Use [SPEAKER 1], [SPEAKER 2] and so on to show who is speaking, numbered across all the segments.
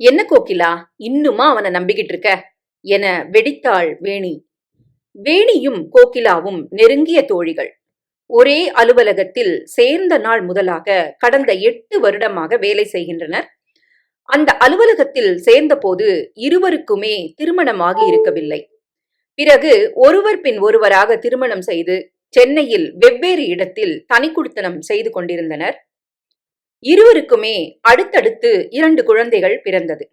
[SPEAKER 1] என்ன கோகிலா இன்னுமா அவனை நம்பிக்கிட்டு இருக்க? என வெடித்தாள் வேணி. வேணியும் கோகிலாவும் நெருங்கிய தோழிகள். ஒரே அலுவலகத்தில் சேர்ந்த நாள் முதலாக கடந்த எட்டு வருடமாக வேலை செய்கின்றனர். அந்த அலுவலகத்தில் சேர்ந்தபோது இருவருக்குமே திருமணமாகி இருக்கவில்லை. பிறகு ஒருவர் பின் ஒருவராக திருமணம் செய்து சென்னையில் வெவ்வேறு இடத்தில் தனிக்குடித்தனம் செய்து கொண்டிருந்தனர். இருவருக்குமே அடுத்தடுத்து இரண்டு குழந்தைகள் பிறந்தது.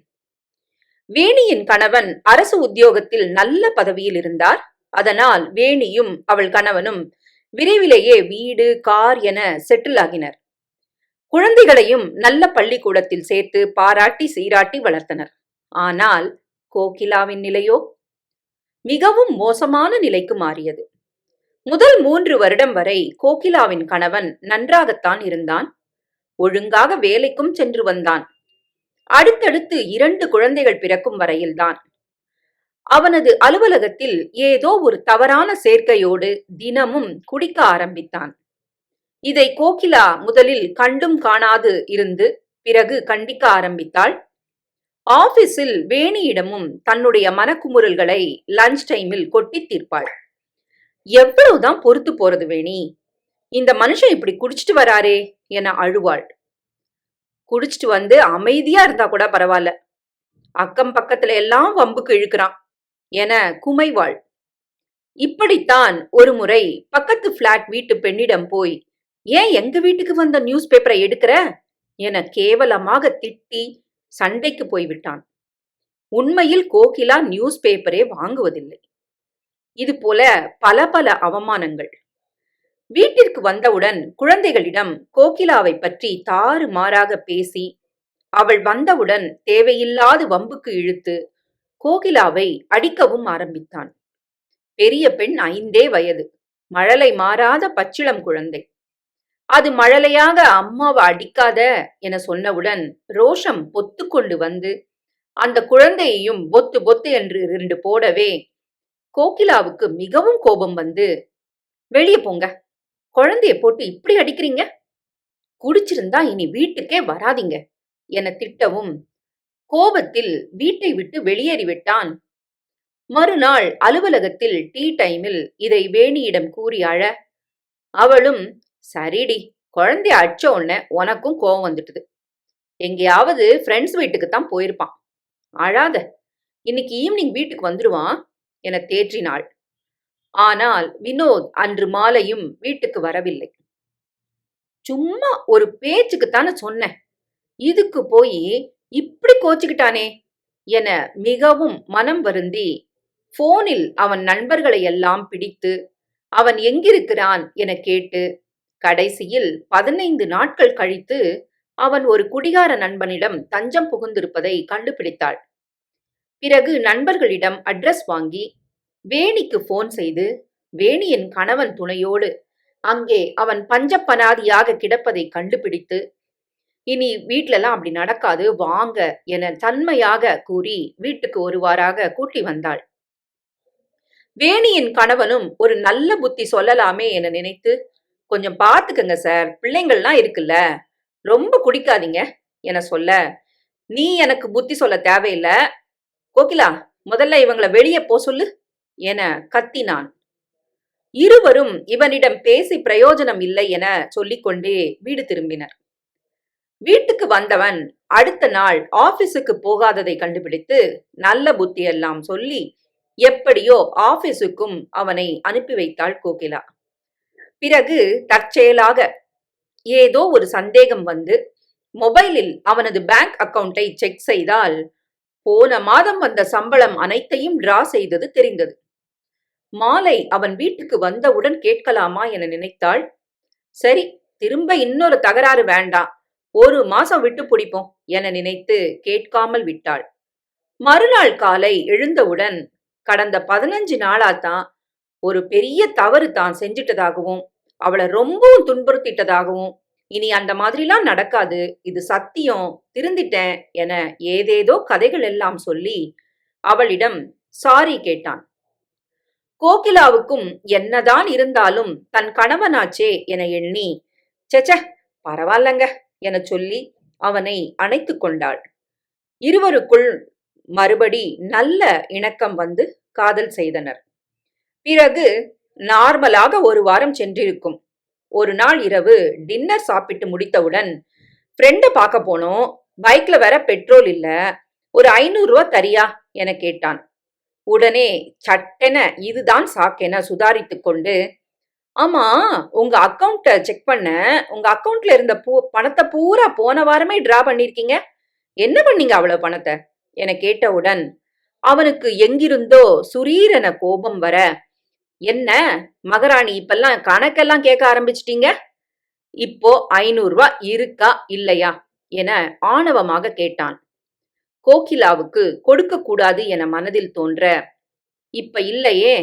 [SPEAKER 1] வேணியின் கணவன் அரசு உத்தியோகத்தில் நல்ல பதவியில் இருந்தார். அதனால் வேணியும் அவள் கணவனும் விரைவிலேயே வீடு கார் என செட்டில் ஆகினர். குழந்தைகளையும் நல்ல பள்ளிக்கூடத்தில் சேர்த்து பாராட்டி சீராட்டி வளர்த்தனர். ஆனால் கோகிலாவின் நிலையோ? மிகவும் மோசமான நிலைக்கு மாறியது. முதல் மூன்று வருடம் வரை கோகிலாவின் கணவன் நன்றாகத்தான் இருந்தான். ஒழுங்காக வேலைக்கும் சென்று வந்தான். அடுத்தடுத்து இரண்டு குழந்தைகள் பிறக்கும் வரையில்தான். அவனது அலுவலகத்தில் ஏதோ ஒரு தவறான சேர்க்கையோடு தினமும் குடிக்க ஆரம்பித்தான். இதை கோகிலா முதலில் கண்டும் காணாது இருந்து பிறகு கண்டிக்க ஆரம்பித்தாள். ஆபீஸில் வேணியிடமும் தன்னுடைய மனக்குமுறல்களை லஞ்ச் டைமில் கொட்டி தீர்ப்பாள். எவ்வளவுதான் பொறுத்து போறது வேணி? இந்த மனுஷன் இப்படி குடிச்சிட்டு வராரே என அழுவாள். குடிச்சிட்டு வந்து அமைதியா இருந்தா கூட பரவாயில்ல. அக்கம் பக்கத்துல எல்லாம் வம்புக்கு இழுக்கிறான் என குமைவாள். இப்படித்தான் ஒரு முறை பக்கத்து பிளாட் வீட்டு பெண்ணிடம் போய் ஏன் எங்க வீட்டுக்கு வந்த நியூஸ் பேப்பரை எடுக்கிற? என கேவலமாக திட்டி சண்டைக்கு போய்விட்டான் உண்மையில் கோகிலா நியூஸ் பேப்பரே வாங்குவதில்லை. இது போல பல பல அவமானங்கள். வீட்டிற்கு வந்தவுடன் குழந்தைகளிடம் கோகிலாவை பற்றி தாறு மாறாக பேசி அவள் வந்தவுடன் தேவையில்லாத வம்புக்கு இழுத்து கோகிலாவை அடிக்கவும் ஆரம்பித்தான். பெரிய பெண் ஐந்தே வயது மழலை மாறாத பச்சிளம் குழந்தை. அது மழலையாக அம்மாவை அடிக்காத என சொன்னவுடன் ரோஷம் பொத்து கொண்டு வந்து அந்த குழந்தையையும் பொத்து பொத்து என்று இரண்டு போடவே கோகிலாவுக்கு மிகவும் கோபம் வந்து வெளியே போங்க குழந்தைய போட்டு இப்படி அடிக்கிறீங்க? குடிச்சிருந்தா இனி வீட்டுக்கே வராதீங்க. என திட்டவும் கோபத்தில் வீட்டை விட்டு வெளியேறிவிட்டான் மறுநாள் அலுவலகத்தில் டீ டைமில் இதை வேணியிடம் கூறி அழ அவளும் சரிடி குழந்தைய அடிச்ச உடனே உனக்கும் கோவம் வந்துட்டுது எங்கேயாவது ஃப்ரெண்ட்ஸ் வீட்டுக்கு தான் போயிருப்பான். அழாத. இன்னைக்கு ஈவினிங் வீட்டுக்கு வந்துடுவான் என தேற்றினாள். ஆனால் வினோத் அன்று மாலையும் வீட்டுக்கு வரவில்லை. சும்மா ஒரு பேச்சுக்கு தானே சொன்னேன். இதுக்கு போய் இப்படி கோச்சுக்கிட்டானே என மிகவும் மனம் வருந்தி போனில் அவன் நண்பர்களை எல்லாம் பிடித்து அவன் எங்கிருக்கிறான்? என கேட்டு கடைசியில் பதினைந்து நாட்கள் கழித்து அவன் ஒரு குடிகார நண்பனிடம் தஞ்சம் புகுந்திருப்பதை கண்டுபிடித்தாள். பிறகு நண்பர்களிடம் அட்ரஸ் வாங்கி வேணிக்கு போன் செய்து வேணியின் கணவன் துணையோடு அங்கே அவன் பஞ்சப்பனாதியாக கிடப்பதை கண்டுபிடித்து இனி வீட்டிலலாம் அப்படி நடக்காது வாங்க என தன்மையாக கூறி வீட்டுக்கு ஒருவாறாக கூட்டி வந்தாள். வேணியின் கணவனும் ஒரு நல்ல புத்தி சொல்லலாமே என நினைத்து கொஞ்சம் பார்த்துக்கங்க சார் பிள்ளைங்கள்லாம் இருக்குல்ல ரொம்ப குடிக்காதீங்க என சொல்ல நீ எனக்கு புத்தி சொல்ல தேவையில்லை. கோகிலா முதல்ல இவங்களை வெளியே போ சொல்லு. என கத்தினான். இருவரும் இவனிடம் பேசி பிரயோஜனம் இல்லை என சொல்லிக்கொண்டே வீடு திரும்பினர். வீட்டுக்கு வந்தவன் அடுத்த நாள் ஆபீஸுக்கு போகாததை கண்டுபிடித்து நல்ல புத்தியெல்லாம் சொல்லி எப்படியோ ஆபீஸுக்கும் அவனை அனுப்பி வைத்தாள் கோகிலா. பிறகு தற்செயலாக ஏதோ ஒரு சந்தேகம் வந்து மொபைலில் அவனது பேங்க் அக்கவுண்டை செக் செய்தால் போன மாதம் வந்த சம்பளம் அனைத்தையும் டிரா செய்தது தெரிந்தது. மாலை அவன் வீட்டுக்கு வந்தவுடன் கேட்கலாமா என நினைத்தாள். சரி திரும்ப இன்னொரு தகராறு வேண்டாம். ஒரு மாசம் விட்டு பிடிப்போம் என நினைத்து கேட்காமல் விட்டாள். மறுநாள் காலை எழுந்தவுடன் கடந்த பதினஞ்சு நாளாத்தான் ஒரு பெரிய தவறு தான் செஞ்சிட்டதாகவும் அவளை ரொம்பவும் துன்புறுத்திட்டதாகவும் இனி அந்த மாதிரிலாம் நடக்காது இது சத்தியம் திருந்திட்டேன் என ஏதேதோ கதைகள் எல்லாம் சொல்லி அவளிடம் சாரி கேட்டான். கோகிலாவுக்கும் என்னதான் இருந்தாலும் தன் கணவனாச்சே என எண்ணி செச்ச பரவாயில்லங்க என சொல்லி அவனை அணைத்து கொண்டாள். இருவருக்குள் மறுபடி நல்ல இணக்கம் வந்து காதல் செய்தனர். பிறகு நார்மலாக ஒரு வாரம் சென்றிருக்கும். ஒரு நாள் இரவு டின்னர் சாப்பிட்டு முடித்தவுடன் ஃப்ரெண்டை பார்க்க போனோம். பைக்ல வேற பெட்ரோல் இல்ல. ஒரு ஐநூறு ரூபா தரியா என கேட்டான். உடனே சட்டென இதுதான் சாக்கென சுதாரித்து கொண்டு ஆமா உங்க அக்கவுண்ட செக் பண்ண உங்க அக்கவுண்ட்ல இருந்த பூ பணத்தை பூரா போன வாரமே டிரா பண்ணிருக்கீங்க. என்ன பண்ணீங்க அவ்வளவு பணத்தை? என கேட்டவுடன் அவனுக்கு எங்கிருந்தோ சுரீரன கோபம் வர என்ன மகாராணி இப்பெல்லாம் கணக்கெல்லாம் கேட்க ஆரம்பிச்சிட்டீங்க? இப்போ ஐநூறு இருக்கா இல்லையா? என ஆணவமாக கேட்டான். கோகிலாவுக்கு கொடுக்க கூடாது என மனதில் தோன்ற. இப்ப இல்லையே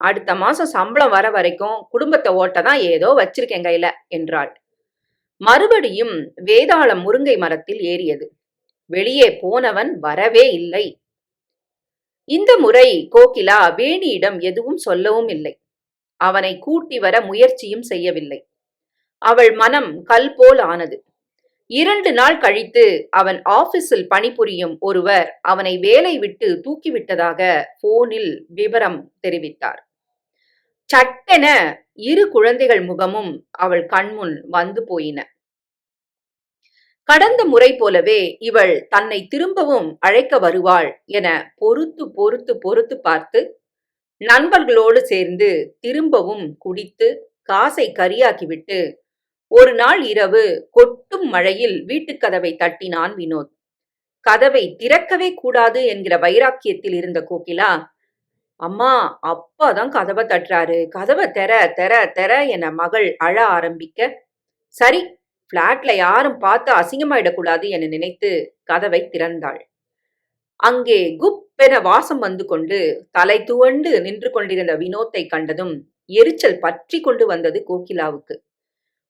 [SPEAKER 1] அடுத்த மாசம் சம்பளம் வர வரைக்கும் குடும்பத்தை ஓட்ட தான் ஏதோ வச்சிருக்கேன் கையில என்றாள். மறுபடியும் வேதாளம் முருங்கை மரத்தில் ஏறியது. வெளியே போனவன் வரவே இல்லை. இந்த முறை கோகிலா வேணியிடம் எதுவும் சொல்லவும் இல்லை. அவனை கூட்டி வர முயற்சியும் செய்யவில்லை. அவள் மனம் கல் போல் ஆனது. இரண்டு நாள் கழித்து அவன் ஆபீஸில் பணிபுரியும் ஒருவர் அவனை வேலை விட்டு தூக்கிவிட்டதாக போனில் விவரம் தெரிவித்தார். சட்டென இரு குழந்தைகள் முகமும் அவள் கண்முன் வந்து போயின. கடந்த முறை போலவே இவள் தன்னை திரும்பவும் அழைக்க வருவாள் என பொறுத்து பொறுத்து பொறுத்து பார்த்து நண்பர்களோடு சேர்ந்து திரும்பவும் குடித்து காசை கரியாக்கிவிட்டு ஒரு நாள் இரவு கொட்டும் மழையில் வீட்டுக் கதவை தட்டினான் வினோத். கதவை திறக்கவே கூடாது என்கிற வைராக்கியத்தில் இருந்த கோகிலா அம்மா அப்பாதான் கதவை தட்டுறாரு. கதவை தெர தெர தெர என மகள் அழ ஆரம்பிக்க சரி பிளாட்ல யாரும் பார்த்து அசிங்கமாயிடக்கூடாது என நினைத்து கதவை திறந்தாள். அங்கே குப்பென வாசம் வந்து கொண்டு தலை துவண்டு நின்று கொண்டிருந்த வினோத்தை கண்டதும் எரிச்சல் பற்றி கொண்டு வந்தது கோகிலாவுக்கு.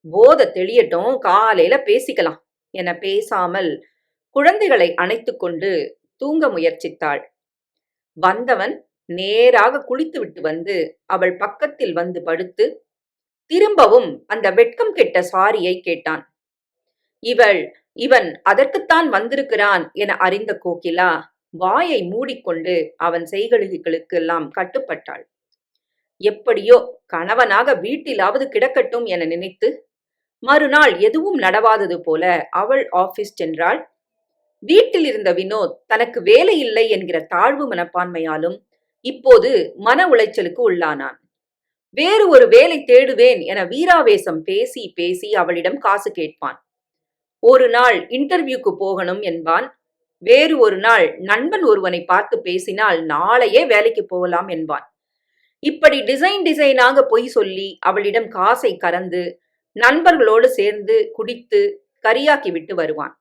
[SPEAKER 1] போத தெளியட்டும் காலையில பேசிக்கலாம். என பேசாமல் குழந்தைகளை அணைத்து கொண்டு தூங்க முயற்சித்தாள். வந்தவன் நேராக குளித்துவிட்டு வந்து அவள் பக்கத்தில் வந்து படுத்து திரும்பவும் அந்த வெட்கம் கெட்ட சாரியை கேட்டான். இவள் இவன் அதற்குத்தான் வந்திருக்கிறான் என அறிந்த கோகிலா வாயை மூடிக்கொண்டு அவன் செய்களுகளுக்கெல்லாம் கட்டுப்பட்டாள். எப்படியோ கணவனாக வீட்டிலாவது கிடக்கட்டும் என நினைத்து மறுநாள் எதுவும் நடவாதது போல அவள் ஆபீஸ் சென்றாள். வீட்டில் இருந்த வினோத் தனக்கு வேலை இல்லை என்கிற தாழ்வு மனப்பான்மையாலும் இப்போது மன உளைச்சலுக்கு உள்ளானான். வேறு ஒரு வேலை தேடுவேன் என வீராவேசம் பேசி பேசி அவளிடம் காசு கேட்பான். ஒரு நாள் இன்டர்வியூக்கு போகணும் என்பான். வேறு ஒரு நாள் நண்பன் ஒருவனை பார்த்து பேசினால் நாளையே வேலைக்கு போகலாம் என்பான். இப்படி டிசைன் டிசைனாக பொய் சொல்லி அவளிடம் காசை கறந்து நண்பர்களோடு சேர்ந்து குடித்து கரியாக்கி விட்டு வருவான்.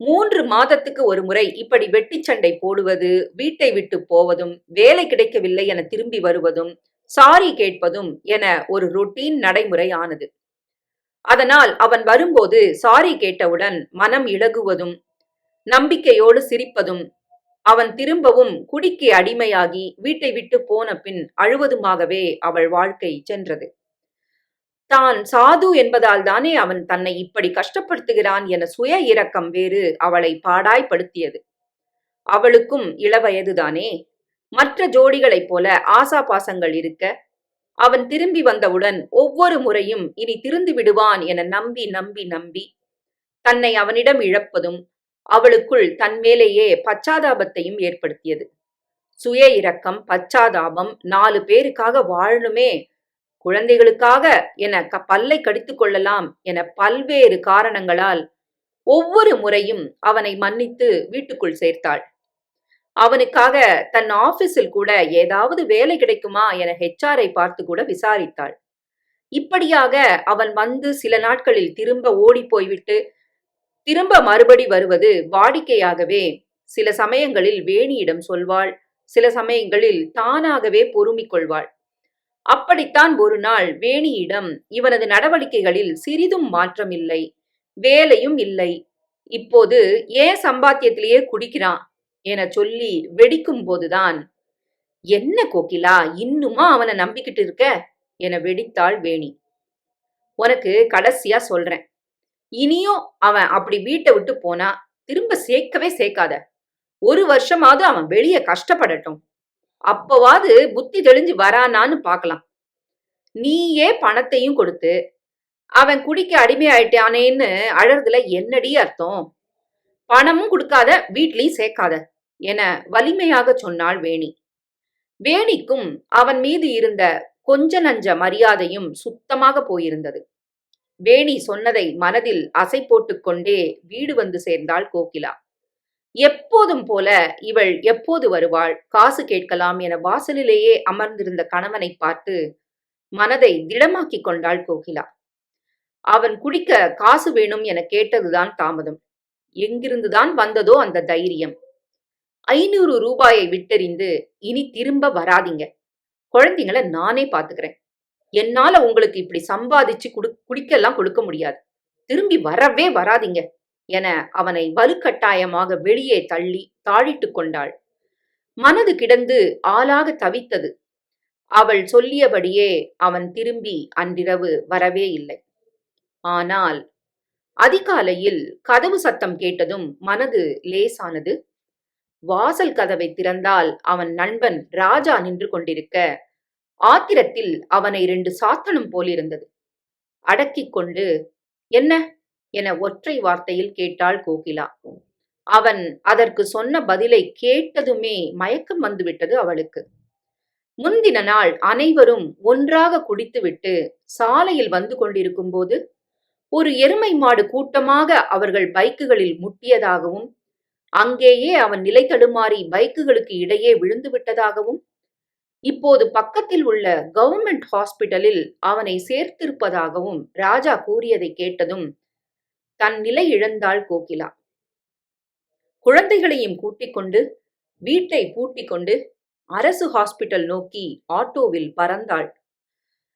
[SPEAKER 1] மூன்று மாதத்துக்கு ஒரு முறை இப்படி வெட்டி சண்டை போடுவது வீட்டை விட்டு போவதும் வேலை கிடைக்கவில்லை என திரும்பி வருவதும் சாரி கேட்பதும் என ஒரு ரொட்டீன் நடைமுறை ஆனது. அதனால் அவன் வரும்போது சாரி கேட்டவுடன் மனம் இழகுவதும் நம்பிக்கையோடு சிரிப்பதும் அவன் திரும்பவும் குடிக்கு அடிமையாகி வீட்டை விட்டு போன பின் அழுவதுமாகவே அவள் வாழ்க்கை சென்றது. தான் சாது என்பதால் தானே அவன் தன்னை இப்படி கஷ்டப்படுத்துகிறான் என சுய இரக்கம் வேறு அவளை பாடாய்படுத்தியது அவளுக்கும் இளவயதுதானே மற்ற ஜோடிகளைப் போல ஆசா பாசங்கள் இருக்க. அவன் திரும்பி வந்தவுடன் ஒவ்வொரு முறையும் இனி திருந்து விடுவான் என நம்பி நம்பி நம்பி தன்னை அவனிடம் இழப்பதும் அவளுக்குள் தன்மேலேயே பச்சாதாபத்தையும் ஏற்படுத்தியது. சுய இரக்கம் பச்சாதாபம் நாலு பேருக்காக வாழணுமே குழந்தைகளுக்காக என பல்லை கடித்துக் கொள்ளலாம் என பல்வேறு காரணங்களால் ஒவ்வொரு முறையும் அவனை மன்னித்து வீட்டுக்குள் சேர்த்தாள். அவனுக்காக தன் ஆபீஸில் கூட ஏதாவது வேலை கிடைக்குமா என ஹெச்ஆரை பார்த்து கூட விசாரித்தாள். இப்படியாக அவன் வந்து சில நாட்களில் திரும்ப ஓடி போய்விட்டு திரும்ப மறுபடி வருவது வாடிக்கையாகவே சில சமயங்களில் வேணியிடம் சொல்வாள் சில சமயங்களில் தானாகவே பொறுமிக் கொள்வாள். அப்படித்தான் ஒரு நாள் வேணியிடம் இவனது நடவடிக்கைகளில் சிறிதும் மாற்றமில்லை வேலையும் இல்லை. இப்போது ஏன் சம்பாத்தியத்திலேயே குடிக்கிறான்? என சொல்லி வெடிக்கும் போதுதான். என்ன கோகிலா இன்னுமா அவனை நம்பிக்கிட்டு இருக்க? என வெடித்தாள் வேணி. உனக்கு கடைசியா சொல்றேன். இனியும் அவன் அப்படி வீட்டை விட்டு போனா திரும்ப சேர்க்கவே சேர்க்காத. ஒரு வருஷமாவது அவன் வெளியே கஷ்டப்படட்டும். அப்பவாது புத்தி தெளிஞ்சு வரானான்னு பார்க்கலாம். நீயே பணத்தையும் கொடுத்து அவன் குடிக்க அடிமையாயிட்டானேன்னு அழறதுல என்னடி அர்த்தம்? பணமும் கொடுக்காத வீட்லயும் சேர்க்காத என வலிமையாக சொன்னாள் வேணி. வேணிக்கும் அவன் மீது இருந்த கொஞ்ச நஞ்ச மரியாதையும் சுத்தமாக போயிருந்தது. வேணி சொன்னதை மனதில் அசை போட்டுக்கொண்டே வீடு வந்து சேர்ந்தாள் கோகிலா. எப்போதும் போல இவள் எப்போது வருவாள்? காசு கேட்கலாம் என வாசலிலேயே அமர்ந்திருந்த கணவனை பார்த்து மனதை திடமாக்கி கொண்டாள் கோகிலா. அவன் குடிக்க காசு வேணும் என கேட்டதுதான் தாமதம். எங்கிருந்துதான் வந்ததோ அந்த தைரியம். ஐநூறு ரூபாயை விட்டறிந்து இனி திரும்ப வராதீங்க. குழந்தைங்கள நானே பாத்துக்கிறேன். என்னால உங்களுக்கு இப்படி சம்பாதிச்சு குடு குடிக்கெல்லாம் கொடுக்க முடியாது. திரும்பி வரவே வராதீங்க. என அவனை வலுக்கட்டாயமாக வெளியே தள்ளி தாழிட்டு கொண்டாள். மனது கிடந்து ஆளாக தவித்தது. அவள் சொல்லியபடியே அவன் திரும்பி அன்றிரவு வரவே இல்லை. ஆனால் அதிகாலையில் கதவு சத்தம் கேட்டதும் மனது லேசானது. வாசல் கதவை திறந்தால் அவன் நண்பன் ராஜா நின்று கொண்டிருக்க ஆத்திரத்தில் அவனை ரெண்டு சாத்தனும் போலிருந்தது. அடக்கிக் கொண்டு என்ன? என ஒற்றை வார்த்தையில் கேட்டாள் கோகிலா. அவன் அதற்கு சொன்ன பதிலை கேட்டதுமே மயக்கம் வந்துவிட்டது அவளுக்கு. முந்தின நாள் அனைவரும் ஒன்றாக குடித்துவிட்டு சாலையில் வந்து கொண்டிருக்கும் போது ஒரு எருமை மாடு கூட்டமாக அவர்கள் பைக்குகளில் முட்டியதாகவும் அங்கேயே அவன் நிலை தடுமாறி பைக்குகளுக்கு இடையே விழுந்து விட்டதாகவும் இப்போது பக்கத்தில் உள்ள கவர்மெண்ட் ஹாஸ்பிட்டலில் அவனை சேர்த்திருப்பதாகவும் ராஜா கூறியதை கேட்டதும் தன் நிலை இழந்தாள் கோகிலா. குழந்தைகளையும் கூட்டிக் கொண்டு வீட்டை பூட்டிக் கொண்டு அரசு ஹாஸ்பிட்டல் நோக்கி ஆட்டோவில் பறந்தாள்.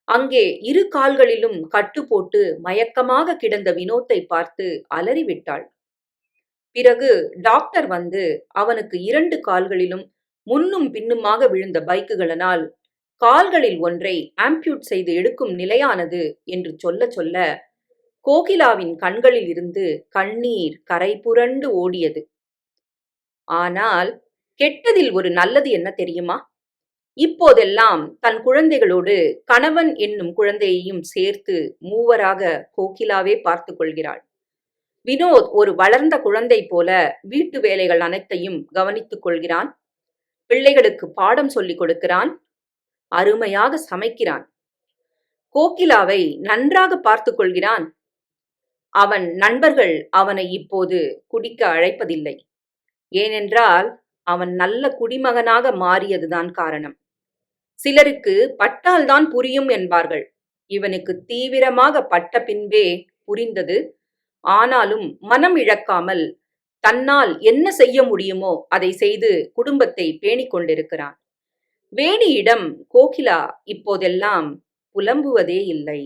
[SPEAKER 1] அங்கே இரு கால்களிலும் கட்டு போட்டு மயக்கமாக கிடந்த வினோத்தை பார்த்து அலறிவிட்டாள். பிறகு டாக்டர் வந்து அவனுக்கு இரண்டு கால்களிலும் முன்னும் பின்னுமாக விழுந்த பைக்குகளினால் கால்களில் ஒன்றை ஆம்பியூட் செய்து எடுக்கும் நிலையானது என்று சொல்ல சொல்ல கோகிலாவின் கண்களில் இருந்து கண்ணீர் கரை புரண்டு ஓடியது. ஆனால் கெட்டதில் ஒரு நல்லது என்ன தெரியுமா? இப்போதெல்லாம் தன் குழந்தைகளோடு கணவன் என்னும் குழந்தையையும் சேர்த்து மூவராக கோகிலாவே பார்த்து கொள்கிறாள். வினோத் ஒரு வளர்ந்த குழந்தை போல வீட்டு வேலைகள் அனைத்தையும் கவனித்துக் கொள்கிறான். பிள்ளைகளுக்கு பாடம் சொல்லிக் கொடுக்கிறான். அருமையாக சமைக்கிறான். கோகிலாவை நன்றாக பார்த்து கொள்கிறான். அவன் நண்பர்கள் அவனை இப்போது குடிக்க அழைப்பதில்லை. ஏனென்றால் அவன் நல்ல குடிமகனாக மாறியதுதான் காரணம். சிலருக்கு பட்டால்தான் புரியும் என்பார்கள். இவனுக்கு தீவிரமாக பட்ட பின்பே புரிந்தது. ஆனாலும் மனம் இழக்காமல் தன்னால் என்ன செய்ய முடியுமோ அதை செய்து குடும்பத்தை பேணிக் கொண்டிருக்கிறான். வேணியிடம் கோகிலா இப்போதெல்லாம் புலம்புவதே இல்லை.